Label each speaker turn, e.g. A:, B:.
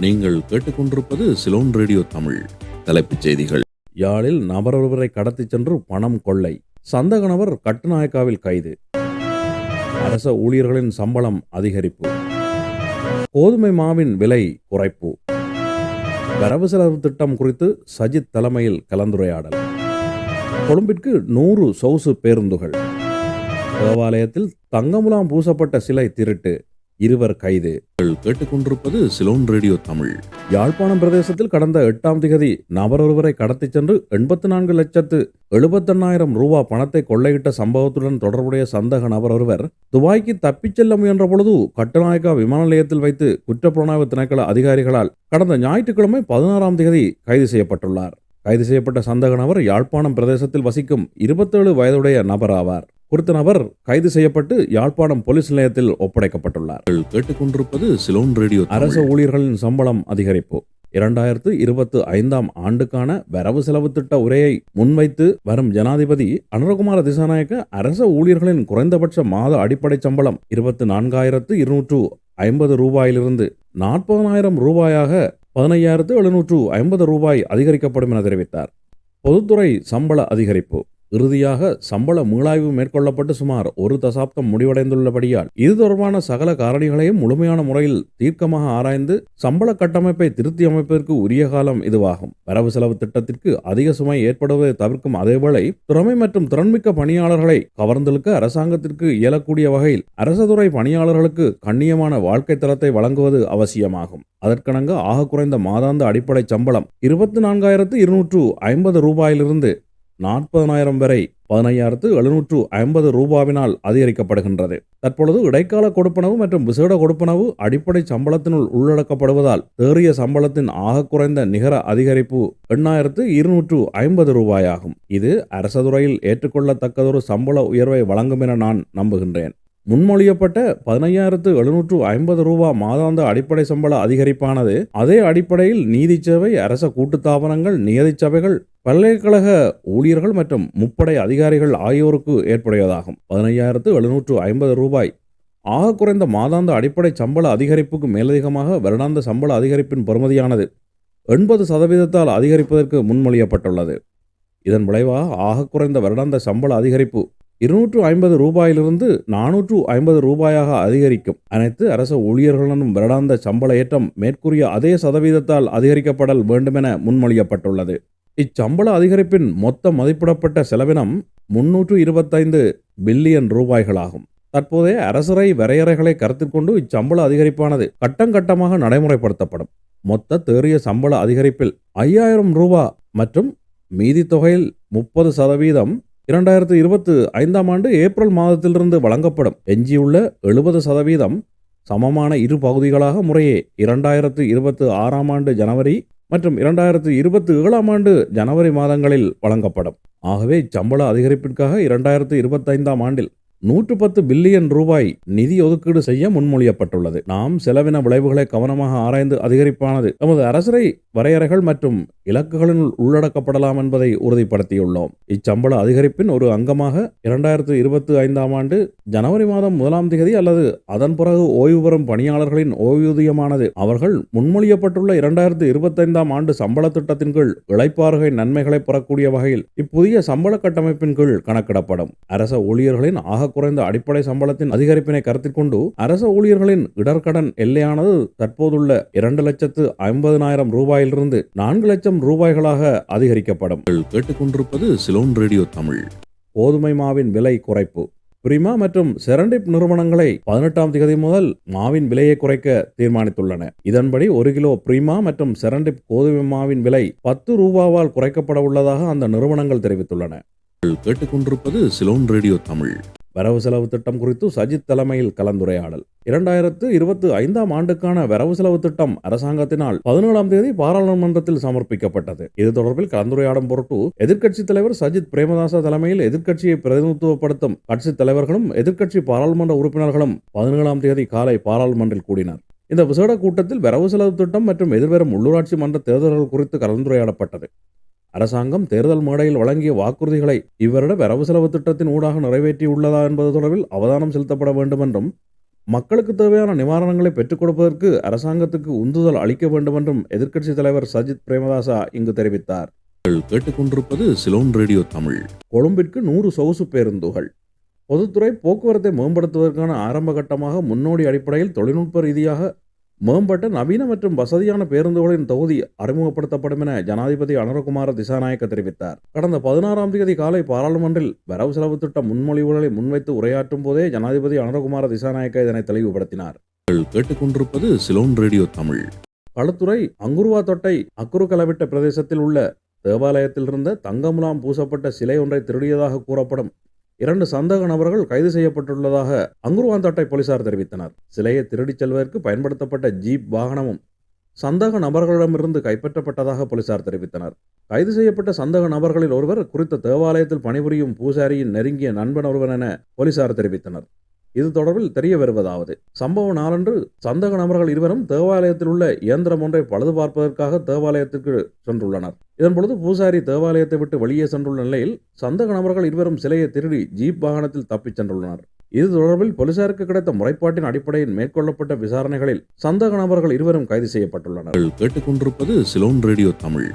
A: நீங்கள் கேட்டுக்கொண்டிருப்பது Ceylon radio Tamil. தலைப்புச் செய்திகள். யாழில் நபரொருவரை கடத்திச் சென்று பணம் கொள்ளை. சந்தகனவர் கட்டுநாயக்காவில் கைது. அரச ஊழியர்களின் சம்பளம் அதிகரிப்பு. கோதுமை மாவின் விலை குறைப்பு. வரவு செலவு திட்டம் குறித்து சஜித் தலைமையில் கலந்துரையாடல். கொழும்பிற்கு நூறு சொகுசு பேருந்துகள். தேவாலயத்தில் தங்கமுலாம் பூசப்பட்ட சிலை திருட்டு. இருவர் கைது. கேட்டுக்கொண்டிருப்பது சிலோன் ரேடியோ தமிழ். யாழ்ப்பாணம் பிரதேசத்தில் கடந்த எட்டாம் திகதி நபரொருவரை கடத்திச் சென்று எண்பத்தி நான்கு லட்சத்து எழுபத்தெண்ணாயிரம் ரூபா பணத்தை கொள்ளையிட்ட சம்பவத்துடன் தொடர்புடைய சந்தக நபர் ஒருவர் துபாய்க்கு தப்பிச் செல்ல முயன்ற பொழுது கட்டுநாயக்கா விமான நிலையத்தில் வைத்து குற்றப்புலனாய்வு திணைக்கள அதிகாரிகளால் கடந்த ஞாயிற்றுக்கிழமை பதினாறாம் திகதி கைது செய்யப்பட்டுள்ளார். கைது செய்யப்பட்ட சந்தக நபர் யாழ்ப்பாணம் பிரதேசத்தில் வசிக்கும் இருபத்தேழு வயதுடைய நபர் ஆவார் குறித்த நபர் கைது செய்யப்பட்டு யாழ்ப்பாணம் போலீஸ் நிலையத்தில் ஒப்படைக்கப்பட்டுள்ளார். கேட்டுக்கொண்டிருப்பது சிலோன் ரேடியோ அரச ஊழியர்களின் சம்பளம் அதிகரிப்பு. இரண்டாயிரத்து இருபத்து ஐந்தாம் ஆண்டுக்கான வரவு செலவு திட்ட உரையை முன்வைத்து வரும் ஜனாதிபதி அனுரகுமார திசாநாயக்க அரச ஊழியர்களின் குறைந்தபட்ச மாத அடிப்படை சம்பளம் இருபத்தி நான்காயிரத்து இருநூற்று ஐம்பது ரூபாயிலிருந்து நாற்பதனாயிரம் ரூபாயாக பதினையாயிரத்து எழுநூற்று ஐம்பது ரூபாய் அதிகரிக்கப்படும் என தெரிவித்தார். பொதுத்துறை சம்பள அதிகரிப்பு. இறுதியாக சம்பள மீளாய்வு மேற்கொள்ளப்பட்டு சுமார் ஒரு தசாப்தம் முடிவடைந்துள்ளபடியால் இது தொடர்பான சகல காரணிகளையும் முழுமையான முறையில் தீர்க்கமாக ஆராய்ந்து சம்பள கட்டமைப்பை திருத்தி அமைப்பதற்கு உரிய காலம் இதுவாகும். வரவு செலவு திட்டத்திற்கு அதிக சுமை ஏற்படுவதை தவிர்க்கும் அதேவேளை திறமை மற்றும் திறன்மிக்க பணியாளர்களை கவர்ந்தெழுக்க அரசாங்கத்திற்கு இயலக்கூடிய வகையில் அரசதுறை பணியாளர்களுக்கு கண்ணியமான வாழ்க்கை தரத்தை வழங்குவது அவசியமாகும். அதற்கணங்க ஆக குறைந்த மாதாந்த அடிப்படை சம்பளம் இருபத்தி நான்காயிரத்து இருநூற்று ஐம்பது ரூபாயிலிருந்து நாற்பதனாயிரம் வரை பதினையாயிரத்து எழுநூற்று ஐம்பது ரூபாவினால் அதிகரிக்கப்படுகின்றது. தற்பொழுது இடைக்கால கொடுப்பனவு மற்றும் விசேட கொடுப்பனவு அடிப்படை சம்பளத்தினுள் உள்ளடக்கப்படுவதால் தேறிய சம்பளத்தின் ஆக குறைந்த நிகர அதிகரிப்பு எண்ணாயிரத்து இருநூற்று ஐம்பது ரூபாயாகும். இது அரசதுறையில் ஏற்றுக்கொள்ளத்தக்கதொரு சம்பள உயர்வை வழங்கும் என நான் நம்புகின்றேன். முன்மொழியப்பட்ட பதினையாயிரத்து எழுநூற்று ஐம்பது ரூபா மாதாந்த அடிப்படை சம்பள அதிகரிப்பானது அதே அடிப்படையில் நீதி சேவை அரச கூட்டுத்தாபனங்கள் நியதி சபைகள் பல்கலைக்கழக ஊழியர்கள் மற்றும் முப்படை அதிகாரிகள் ஆகியோருக்கு ஏற்புடையதாகும். பதினையாயிரத்து எழுநூற்று ஐம்பது ரூபாய். ஆக குறைந்த மாதாந்த அடிப்படை சம்பள அதிகரிப்புக்கு மேலதிகமாக வருடாந்த சம்பள அதிகரிப்பின் பெறுமதியானது எண்பது சதவீதத்தால் அதிகரிப்பதற்கு முன்மொழியப்பட்டுள்ளது. இதன் விளைவாக ஆக குறைந்த வருடாந்த சம்பள அதிகரிப்பு இருநூற்று ஐம்பது ரூபாயிலிருந்து நானூற்று ஐம்பது ரூபாயாக அதிகரிக்கும். அனைத்து அரச ஊழியர்களும் வருடாந்த சம்பள ஏற்றம் மேற்கூறிய அதே சதவீதத்தால் அதிகரிக்கப்படல் வேண்டுமென முன்மொழியப்பட்டுள்ளது. இச்சம்பள அதிகரிப்பின் மொத்த மதிப்பிடப்பட்ட செலவினம் முன்னூற்று இருபத்தைந்து பில்லியன் ரூபாய்களாகும். தற்போதைய அரசரை வரையறைகளை கருத்தில் கொண்டு இச்சம்பள அதிகரிப்பானது கட்டங்கட்டமாக நடைமுறைப்படுத்தப்படும். மொத்த தேறிய சம்பள அதிகரிப்பில் ஐயாயிரம் ரூபா மற்றும் மீதி தொகையில் முப்பது சதவீதம் இரண்டாயிரத்து இருபத்து ஐந்தாம் ஆண்டு ஏப்ரல் மாதத்திலிருந்து வழங்கப்படும். எஞ்சியுள்ள எழுபது சதவீதம் சமமான இரு பகுதிகளாக முறையே இரண்டாயிரத்து இருபத்து ஆறாம் ஆண்டு ஜனவரி மற்றும் இரண்டாயிரத்து இருபத்தி ஏழாம் ஆண்டு ஜனவரி மாதங்களில் வழங்கப்படும். ஆகவே இச்சம்பள அதிகரிப்பிற்காக இரண்டாயிரத்து இருபத்தைந்தாம் ஆண்டில் நூற்று பத்து பில்லியன் ரூபாய் நிதி ஒதுக்கீடு செய்ய முன்மொழியப்பட்டுள்ளது. நாம் செலவின விளைவுகளை கவனமாக ஆராய்ந்து அதிகரிப்பானது. நமது அரசரை வரையறைகள் மற்றும் இலக்குகளினுள் உள்ளடக்கப்படலாம் என்பதை உறுதிப்படுத்தியுள்ளோம். இச்சம்பள அதிகரிப்பின் ஒரு அங்கமாக இரண்டாயிரத்து இருபத்தி ஐந்தாம் ஆண்டு ஜனவரி மாதம் முதலாம் தேதி அல்லது அதன் பிறகு ஓய்வு பெறும் பணியாளர்களின் ஓய்வூதியமானது. அவர்கள் முன்மொழியப்பட்டுள்ள இரண்டாயிரத்து இருபத்தைந்தாம் ஆண்டு சம்பள திட்டத்தின் கீழ் இழைப்பாறுகை நன்மைகளை பெறக்கூடிய வகையில் இப்புதிய சம்பள கட்டமைப்பின் கீழ் கணக்கிடப்படும். அரச ஊழியர்களின் ஆக குறைந்த அடிப்படை சம்பளத்தின் அதிகரிப்பினை கருத்தில் கொண்டு அரச ஊழியர்களின் இடர்கடன் எல்லையானது தற்போதுள்ள இரண்டு லட்சத்து ஐம்பதனாயிரம் ரூபாயிலிருந்து நான்கு லட்சம் ரூபாய்களாக அதிகரிக்கப்படும். கேட்டுக்கொண்டிருப்பது சிலோன் ரேடியோ தமிழ். கோதுமை மாவின் விலை குறைப்பு. பிரிமா மற்றும் செரண்டிப் நிறுவனங்களை பதினெட்டாம் தேதி முதல் மாவின் விலையை குறைக்க தீர்மானித்துள்ளன. இதன்படி ஒரு கிலோ பிரிமா மற்றும் செரண்டிப் கோதுமை மாவின் விலை பத்து ரூபாவால் குறைக்கப்பட உள்ளதாக அந்த நிறுவனங்கள் தெரிவித்துள்ளன. கேட்டுக்கொண்டிருப்பது சிலோன் ரேடியோ தமிழ். வரவு செலவு திட்டம் குறித்து சஜித் தலைமையில் கலந்துரையாடல். இரண்டாயிரத்து இருபத்தி ஐந்தாம் ஆண்டுக்கான வரவு செலவு திட்டம் அரசாங்கத்தினால் பதினேழாம் தேதி பாராளுமன்றத்தில் சமர்ப்பிக்கப்பட்டது. இது தொடர்பில் கலந்துரையாடும் பொருட்டு எதிர்க்கட்சித் தலைவர் சஜித் பிரேமதாச தலைமையில் எதிர்க்கட்சியை பிரதிநிதித்துவப்படுத்தும் கட்சித் தலைவர்களும் எதிர்க்கட்சி பாராளுமன்ற உறுப்பினர்களும் பதினேழாம் தேதி காலை பாராளுமன்றில் கூடினர். இந்த விசேட கூட்டத்தில் வரவு செலவு திட்டம் மற்றும் எதிர்வரும் உள்ளூராட்சி மன்ற தேர்தல்கள் குறித்து கலந்துரையாடப்பட்டது. அரசாங்கம் தேர்தல் மேடையில் வழங்கிய வாக்குறுதிகளை இவ்வருட வரவு செலவு திட்டத்தின் ஊடாக நிறைவேற்றியுள்ளதா என்பது தொடர்பில் அவதானம் செலுத்தப்பட வேண்டும் என்றும் மக்களுக்கு தேவையான நிவாரணங்களை பெற்றுக் கொடுப்பதற்கு அரசாங்கத்துக்கு உந்துதல் அளிக்க வேண்டும் என்றும் எதிர்க்கட்சித் தலைவர் சஜித் பிரேமதாசா இங்கு தெரிவித்தார். கேட்டுக்கொண்டிருப்பது சிலோன் ரேடியோ தமிழ். கொழும்பிற்கு நூறு சொகுசு பேருந்துகள். பொதுத்துறை போக்குவரத்தை மேம்படுத்துவதற்கான ஆரம்ப கட்டமாக முன்னோடி அடிப்படையில் தொழில்நுட்ப ரீதியாக மேம்பட்ட நவீன மற்றும் வசதியான பேருந்துகளின் தொகுதி அறிமுகப்படுத்தப்படும் என ஜனாதிபதி அனுரகுமார திசாநாயக்க தெரிவித்தார். கடந்த பதினாறாம் தேதி காலை பாராளுமன்றில் வரவு செலவு திட்ட முன்மொழிவுகளை முன்வைத்து உரையாற்றும் போதே ஜனாதிபதி அனுரகுமார திசாநாயக்க இதனை தெளிவுபடுத்தினார். கேட்டுக்கொண்டிருப்பது Ceylon radio Tamil. Kalutara Anguruwatota அக்குரு கலவிட்ட பிரதேசத்தில் உள்ள தேவாலயத்தில் இருந்த தங்கமுலாம் பூசப்பட்ட சிலை ஒன்றை திருடியதாக கூறப்படும் இரண்டு சந்தேக நபர்கள் கைது செய்யப்பட்டுள்ளதாக அங்குருவாந்தோட்டை போலீசார் தெரிவித்தனர். சிலையை திருடிச் செல்வதற்கு பயன்படுத்தப்பட்ட ஜீப் வாகனமும் சந்தேக நபர்களிடமிருந்து கைப்பற்றப்பட்டதாக போலீசார் தெரிவித்தனர். கைது செய்யப்பட்ட சந்தேக நபர்களில் ஒருவர் குறித்த தேவாலயத்தில் பணிபுரியும் பூசாரியின் நெருங்கிய நண்பன் ஒருவன் என போலீசார் தெரிவித்தனர். இது தொடர்பில் தெரிய வருவதாவது சம்பவ நாளன்று சந்தக நபர்கள் இருவரும் தேவாலயத்தில் உள்ள இயந்திரம் ஒன்றை பழுது பார்ப்பதற்காக தேவாலயத்திற்கு சென்றுள்ளனர். இதன்பொழுது பூசாரி தேவாலயத்தை விட்டு வெளியே சென்றுள்ள நிலையில் சந்தக நபர்கள் இருவரும் சிலையை திருடி ஜீப் வாகனத்தில் தப்பிச் சென்றுள்ளனர். இது தொடர்பில் போலீசாருக்கு கிடைத்த முறைப்பாட்டின் அடிப்படையில் மேற்கொள்ளப்பட்ட விசாரணைகளில் சந்தக நபர்கள் இருவரும் கைது செய்யப்பட்டுள்ளனர். கேட்டுக்கொண்டிருப்பது சிலோன் ரேடியோ தமிழ்.